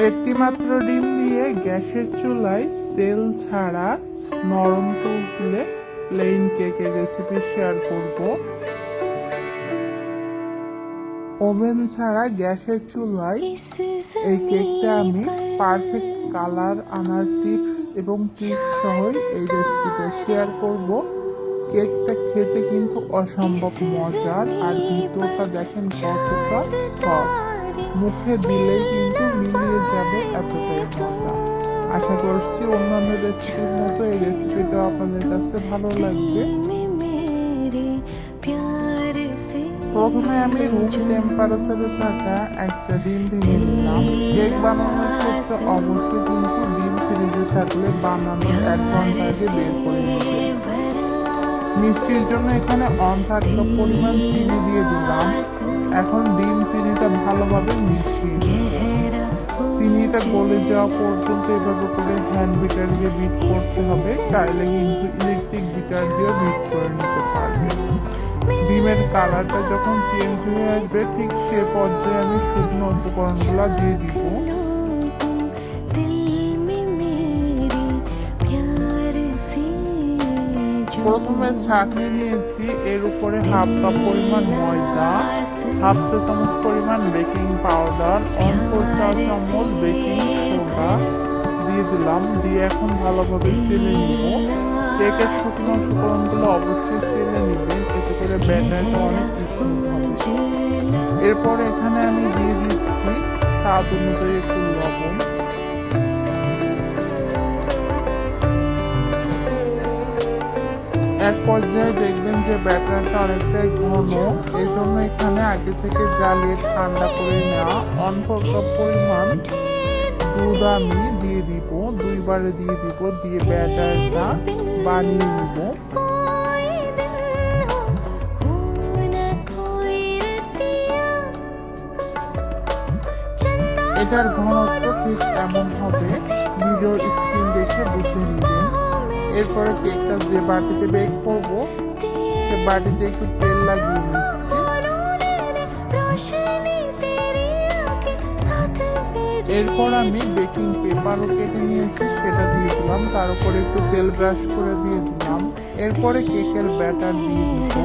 একটি মাত্র ডিম দিয়ে গ্যাসের চুলায় তেল ছাড়া নরম তুলে প্লেন কেকের রেসিপি শেয়ার করব। ওভেন ছাড়া গ্যাসের চুলায় এই কেকটা আমি পারফেক্ট কালার আনার টিপস এবং টিপস সহ এই রেসিপিটা শেয়ার করব। কেকটা খেতে কিন্তু অসম্ভব মজার আর ভিতরটা দেখেন কতটা সফট মুখে দিলেই কিন্তু মিলিয়ে যাবে এতটাই মজা। আশা করছি অন্যান্য রেসিপির মতো এই রেসিপিটা আপনাদের কাছে ভালো লাগবে। প্রথমে আমি রুম টেম্পারেচারে থাকা একটা ডিম ভেঙে নিলাম। কেক বানানোর ক্ষেত্রে অবশ্যই কিন্তু ডিম ফ্রিজে থাকলে বানানোর এক ঘণ্টা আগে বের করে নেবেন মিষ্টির জন্য এখানে অন থার্ড পরিমাণ চিনি দিয়ে দিলাম। এখন ডিম চিনিটা ভালোভাবে মিশিয়ে। চিনিটা গলে যাওয়া পর্যন্ত এভাবে করে হ্যান্ড বিটার দিয়ে বিট করতে হবে। চাইলে কিন্তু ইলেকট্রিক বিটার দিয়ে বিট করে নিতে পারবেন ডিমের কালারটা যখন চেঞ্জ হয়ে আসবে ঠিক সে পর্যায়ে আমি শুকনো উপকরণগুলো দিয়ে দিব। প্রথমে ছাঁকনি নিয়েছি এর উপরে হাফ কাপ পরিমাণ ময়দা। হাফ চা চামচ পরিমাণ বেকিং পাউডার, অল্প চা চামচ বেকিং সোডা দিয়ে দিলাম। দিয়ে এখন ভালোভাবে চেলে নিব। কেকের শুকনো উপকরণগুলো অবশ্যই চেলে নেবেন, এতে করে ব্যাটারটা অনেক স্মুথ হবে। এরপর এখানে আমি দিয়ে দিচ্ছি স্বাদ অনুযায়ী একটু লবণ। এক পর্যায়ে দেখবেন যে ব্যাটারটা অনেকটাই ঘন। এই জন্য এখানে আগে থেকে জ্বালিয়ে ঠান্ডা করে নেওয়া অল্প পরিমাণ দুধ আমি দিয়ে দিব, দুইবারে দিয়ে দিব, দিয়ে ব্যাটারটা বানিয়ে নিব। এটার ঘনত্ব ঠিক এমন হবে ভিডিওর স্ক্রিন দেখে বুঝে নেবেন এরপরে কেকটা যে বাটিতে বেক করব, সে বাটিতে একটু তেল লাগিয়ে নিচ্ছি। এরপর আমি বেকিং পেপারও কেটে নিয়েছি, সেটা দিয়ে দিলাম। তার উপরে একটু তেল ব্রাশ করে দিয়ে দিলাম। এরপরে কেকের ব্যাটার দিয়ে দিব।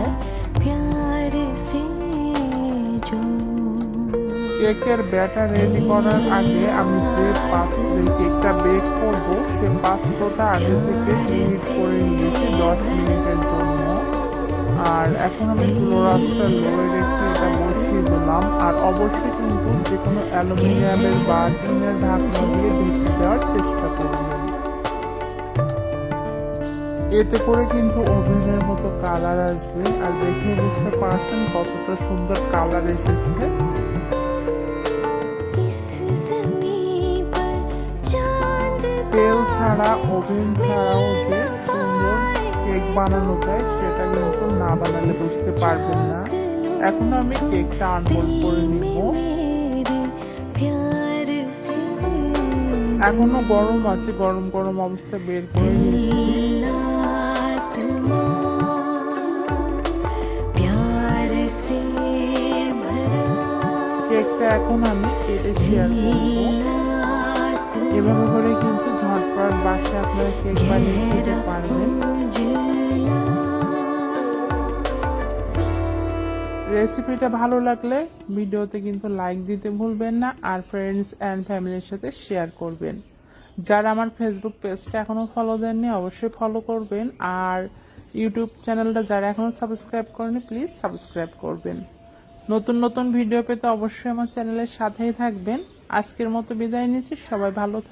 কেকের ব্যাটার রেডি করার আগে আমি যে পাত্রে কেকটা বেক করব, সে পাত্রটা আগে থেকে হিট করে নিয়েছি দশ মিনিটের জন্য। আর এখন আমি চুলো রাস্তা লোয়ে রেখে এটা বসিয়ে দিলাম। আর অবশ্যই কিন্তু যে কোনো অ্যালুমিনিয়ামের বা টিনের ঢাকনা দিয়ে ঢেকে দেওয়ার চেষ্টা করবেন। এতে করে কিন্তু ওভেনের মতো কালার আসবে। আর দেখে বুঝতে পারছেন কতটা সুন্দর কালার এসেছে। ছাড়া ওভেন ছাড়াও যে সুন্দর কেক বানানো যায়, সেটা কিন্তু না বানালে বুঝতে পারবেন না। এখন আমি কেকটা আনফোল্ড করে নিব। এখনও গরম আছে, গরম গরম অবস্থা বের করে কেকটা এখন আমি কেটে শেয়ার করব। এভাবে করে ঝটপট বাসায় আপনারা কেক বানিয়ে খেতে পারবেন। রেসিপিটা ভালো লাগলে ভিডিওতে কিন্তু লাইক দিতে ভুলবেন না আর ফ্রেন্ডস অ্যান্ড ফ্যামিলির সাথে শেয়ার করবেন। যারা আমার ফেসবুক পেজটা এখনও ফলো দেননি অবশ্যই ফলো করবেন। আর ইউটিউব চ্যানেলটা যারা এখনও সাবস্ক্রাইব করেনি প্লিজ সাবস্ক্রাইব করবেন। নতুন নতুন ভিডিও পেতে অবশ্যই আমার চ্যানেলের সাথেই থাকবেন। আজকের মতো বিদায় নিচ্ছি সবাই ভালো থাকবেন